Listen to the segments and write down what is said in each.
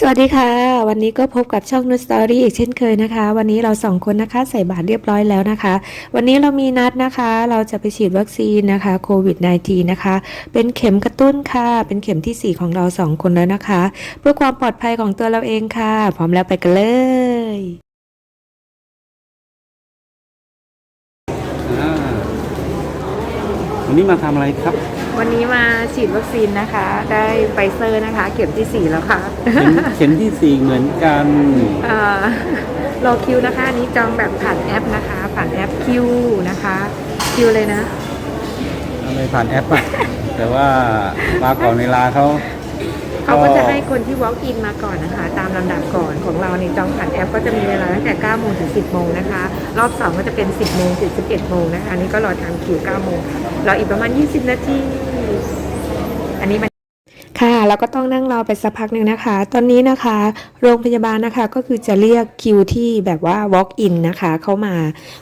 สวัสดีค่ะ วันนี้ก็พบกับช่องนุสตอรี่อีกเช่นเคยนะคะ วันนี้เราสองคนนะคะใส่บาตรเรียบร้อยแล้วนะคะ วันนี้เรามีนัดนะคะ เราจะไปฉีดวัคซีนนะคะโควิด -19 นะคะ เป็นเข็มกระตุ้นค่ะ เป็นเข็มที่ 4 ของเราสองคนแล้วนะคะ เพื่อความปลอดภัยของตัวเราเองค่ะ พร้อมแล้วไปกันเลยวันนี้มาทำอะไรครับ วันนี้มาฉีดวัคซีนนะคะ ได้ไฟเซอร์นะคะ เข็มที่ 4 แล้วค่ะ เข็มเข็มที่สี่เหมือนกัน เอ่อรอคิวนะคะอันนี้จองแบบผ่านแอปนะคะ ผ่านแอปคิวนะคะ คิวเลยนะอะไรผ่านแอปอะแต่ว่ามาก่อนเวลาเขา เขาก็จะให้คนที่ walk in มาก่อนนะคะ ตามลำดับก่อนของเราในจองผ่านแอป ก็จะมีเวลาตั้งแต่9โมงถึง 10โมงนะคะ รอบ 2 ก็จะเป็น 10โมงถึง 11โมงนะคะอันนี้ก็รอทางคิว9โมงค่ะรออีกประมาณ 20 นาที อันนี้มัน ค่ะแล้วก็ต้องนั่งรอไปสักพักหนึ่งนะคะ ตอนนี้นะคะ โรงพยาบาลนะคะก็คือจะเรียกคิวที่แบบว่า walk in นะคะเข้ามา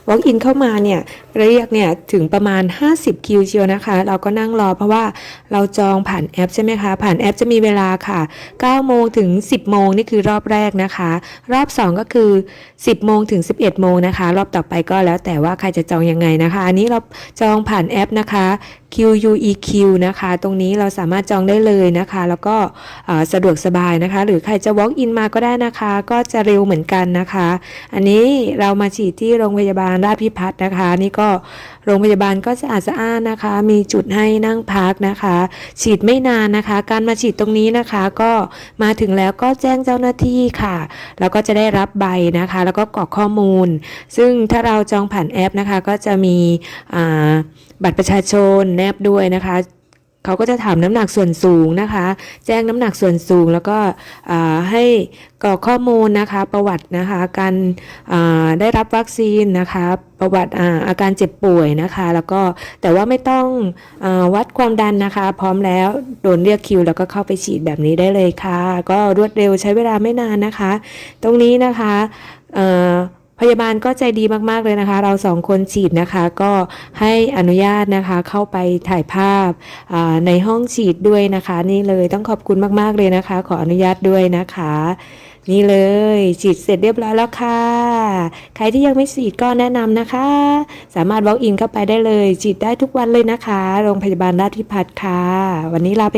walk in เข้ามาเนี่ยเรียกเนี่ยถึงประมาณ 50 คิวเชียวนะคะ เราก็นั่งรอเพราะว่าเราจองผ่านแอปใช่ไหมคะ ผ่านแอปจะมีเวลาค่ะ9โมงถึง 10 โมงนี่คือรอบแรกนะคะ รอบ 2 ก็คือ 10 โมงถึง 11 โมงนะคะ รอบต่อไปก็แล้วแต่ว่าใครจะจองยังไงนะคะ อันนี้เราจองผ่านแอปนะคะ QUEQ นะคะ ตรงนี้เราสามารถจองได้เลยนะคะ แล้วก็สะดวกสบายนะคะ หรือใครจะ walk in มาก็ได้นะคะ ก็จะเร็วเหมือนกันนะคะ อันนี้เรามาฉีดที่โรงพยาบาลราชพิพัฒน์นะคะ นี่ก็โรงพยาบาลก็สะอาดสะอ้านนะคะ มีจุดให้นั่งพักนะคะ ฉีดไม่นานนะคะ การมาฉีดตรงนี้นะคะ ก็มาถึงแล้วก็แจ้งเจ้าหน้าที่ค่ะ แล้วก็จะได้รับใบนะคะ แล้วก็กรอกข้อมูล ซึ่งถ้าเราจองผ่านแอปนะคะ ก็จะมีอ่า บัตรประชาชนแนบด้วยนะคะเขาก็จะถามน้ำหนักส่วนสูงนะคะ แจ้งน้ำหนักส่วนสูง แล้วก็ให้กรอกข้อมูลนะคะ ประวัตินะคะ การได้รับวัคซีนนะคะ ประวัติอาการเจ็บป่วยนะคะ แล้วก็แต่ว่าไม่ต้องอวัดความดันนะคะ พร้อมแล้วโดนเรียกคิว แล้วก็เข้าไปฉีดแบบนี้ได้เลยค่ะ ก็รวดเร็วใช้เวลาไม่นานนะคะ ตรงนี้นะคะ พยาบาลก็ใจดีมากๆเลยนะคะ เราสองคนฉีดนะคะก็ให้อนุญาตนะคะเข้าไปถ่ายภาพในห้องฉีดด้วยนะคะ นี่เลยต้องขอบคุณมากๆเลยนะคะ ขออนุญาตด้วยนะคะ นี่เลยฉีดเสร็จเรียบร้อยแล้วค่ะ ใครที่ยังไม่ฉีดก็แนะนำนะคะ สามารถ walk in เข้าไปได้เลย ฉีดได้ทุกวันเลยนะคะ โรงพยาบาลราชพิพัฒน์ค่ะ วันนี้ลาไป